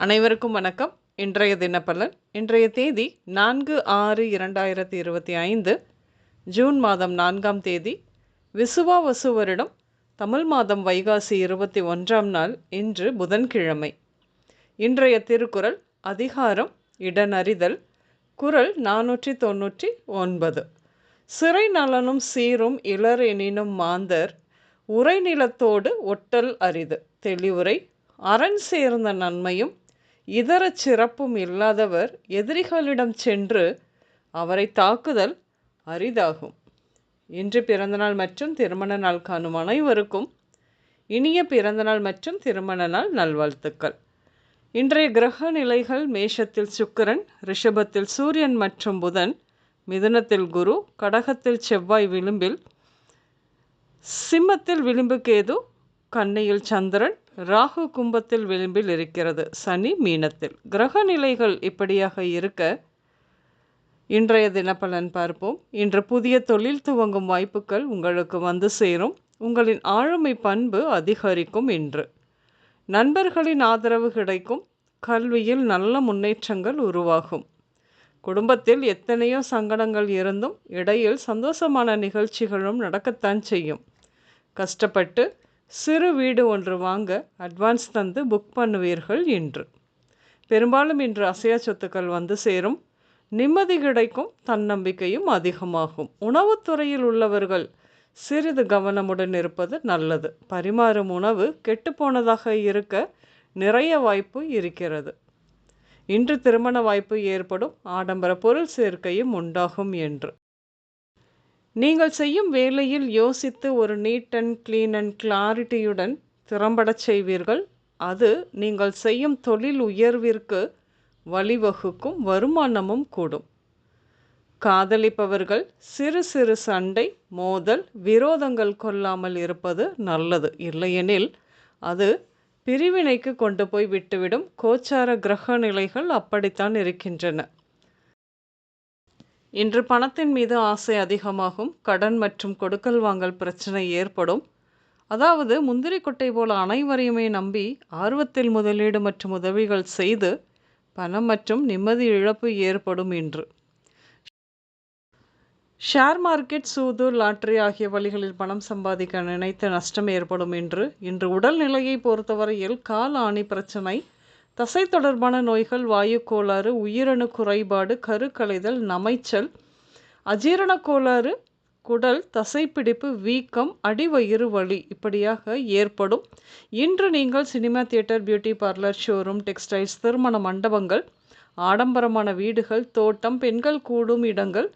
அனைவருக்கும் வணக்கம். இன்றைய தினப்பலன். இன்றைய தேதி நான்கு ஆறு இரண்டாயிரத்தி இருபத்தி ஐந்து ஜூன் மாதம் நான்காம் தேதி விசுவாவசு வருடம் தமிழ் மாதம் வைகாசி இருபத்தி ஒன்றாம் நாள் இன்று புதன்கிழமை. இன்றைய திருக்குறள் அதிகாரம் இடனறிதல் குறள் நானூற்றி தொன்னூற்றி ஒன்பது. சிறை நலனும் சீரும் இளர் எனினும் மாந்தர் உரைநிலத்தோடு ஒட்டல் அரிது. தெளிவுரை அரண் சேர்ந்த நன்மையும் இதர சிறப்பும் இல்லாதவர் எதிரிகளிடம் சென்று அவரை தாக்குதல் அரிதாகும். இன்று பிறந்தநாள் மற்றும் திருமண நாள் காணும் அனைவருக்கும் இனிய பிறந்தநாள் மற்றும் திருமண நாள் நல்வாழ்த்துக்கள். இன்றைய கிரக நிலைகள் மேஷத்தில் சுக்கிரன் ரிஷபத்தில் சூரியன் மற்றும் புதன் மிதுனத்தில் குரு கடகத்தில் செவ்வாய் விளிம்பில் சிம்மத்தில் விளிம்பு கேது கண்ணையில் சந்திரன் ராகு கும்பத்தில் விளிம்பில் இருக்கிறது சனி மீனத்தில். கிரக நிலைகள் இப்படியாக இருக்க இன்றைய தினப்பலன் பார்ப்போம். இன்று புதிய தொழில் துவங்கும் வாய்ப்புகள் உங்களுக்கு வந்து சேரும். உங்களின் ஆளுமை பண்பு அதிகரிக்கும் இன்று. நண்பர்களின் ஆதரவு கிடைக்கும். கல்வியில் நல்ல முன்னேற்றங்கள் உருவாகும். குடும்பத்தில் எத்தனையோ சங்கடங்கள் இருந்தும் இடையில் சந்தோஷமான நிகழ்ச்சிகளும் நடக்கத்தான் செய்யும். கஷ்டப்பட்டு சிறு வீடு ஒன்று வாங்க அட்வான்ஸ் தந்து புக் பண்ணுவீர்கள் இன்று பெரும்பாலும் இன்று அசையா சொத்துக்கள் வந்து சேரும். நிம்மதி கிடைக்கும் தன்னம்பிக்கையும் அதிகமாகும். உணவுத்துறையில் உள்ளவர்கள் சிறிது கவனமுடன் இருப்பது நல்லது. பரிமாறும் உணவு கெட்டுப்போனதாக இருக்க நிறைய வாய்ப்பு இருக்கிறது. இன்று திருமண வாய்ப்பு ஏற்படும் ஆடம்பர பொருள் சேர்க்கையும் உண்டாகும் என்று. நீங்கள் செய்யும் வேலையில் யோசித்து ஒரு நீட் அண்ட் க்ளீன் அண்ட் கிளாரிட்டியுடன் திறம்படச் செய்வீர்கள். அது நீங்கள் செய்யும் தொழில் உயர்விற்கு வழிவகுக்கும் வருமானமும் கூடும். காதலிப்பவர்கள் சிறு சிறு சண்டை மோதல் விரோதங்கள் கொள்ளாமல் இருப்பது நல்லது. இல்லையெனில் அது பிரிவினைக்கு கொண்டு போய் விட்டுவிடும். கோச்சார கிரக நிலைகள் அப்படித்தான் இருக்கின்றன. இன்று பணத்தின் மீது ஆசை அதிகமாகும் கடன் மற்றும் கொடுக்கல் வாங்கல் பிரச்சனை ஏற்படும். அதாவது முந்திரி கொட்டை போல அனைவரையுமே நம்பி ஆர்வத்தில் முதலீடு மற்றும் உதவிகள் செய்து பணம் மற்றும் நிம்மதி இழப்பு ஏற்படும் இன்று. ஷேர் மார்க்கெட் சூது லாட்டரி ஆகிய வழிகளில் பணம் சம்பாதிக்க நினைத்த நஷ்டம் ஏற்படும் என்று இன்று உடல்நிலையை பொறுத்தவரையில் கால் ஆணி பிரச்சனை. தசை தொடர்பான நோய்கள் வாயு கோளாறு உயிரணு குறைபாடு கருக்கலைதல் நமைச்சல் அஜீரண கோளாறு குடல் தசைப்பிடிப்பு வீக்கம் அடிவயிறு வலி இப்படியாக ஏற்படும். இன்று நீங்கள் cinema theatre beauty parlour showroom textiles திருமண மண்டபங்கள் ஆடம்பரமான வீடுகள் தோட்டம் பெண்கள் கூடும் இடங்கள்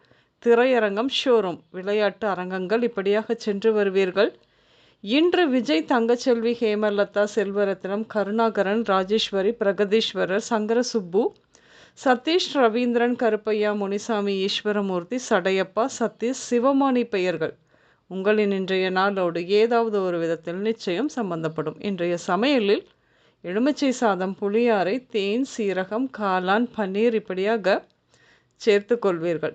திரையரங்கம் ஷோரூம் விளையாட்டு அரங்கங்கள் இப்படியாக சென்று வருவீர்கள். இன்று விஜய் தங்கச்செல்வி ஹேமலதா செல்வரத்னம் கருணாகரன் ராஜேஸ்வரி பிரகதீஸ்வரர் சங்கர சுப்பு சதீஷ் ரவீந்திரன் கருப்பையா முனிசாமி ஈஸ்வரமூர்த்தி சடையப்பா சதீஷ் சிவமானி பெயர்கள். உங்களின் இன்றைய நாளோடு ஏதாவது ஒரு விதத்தில் நிச்சயம் சம்பந்தப்படும். இன்றைய சமையலில் எலுமிச்சை சாதம் புளியாரை தேன் சீரகம் காளான் பன்னீர் இப்படியாக சேர்த்து கொள்வீர்கள்.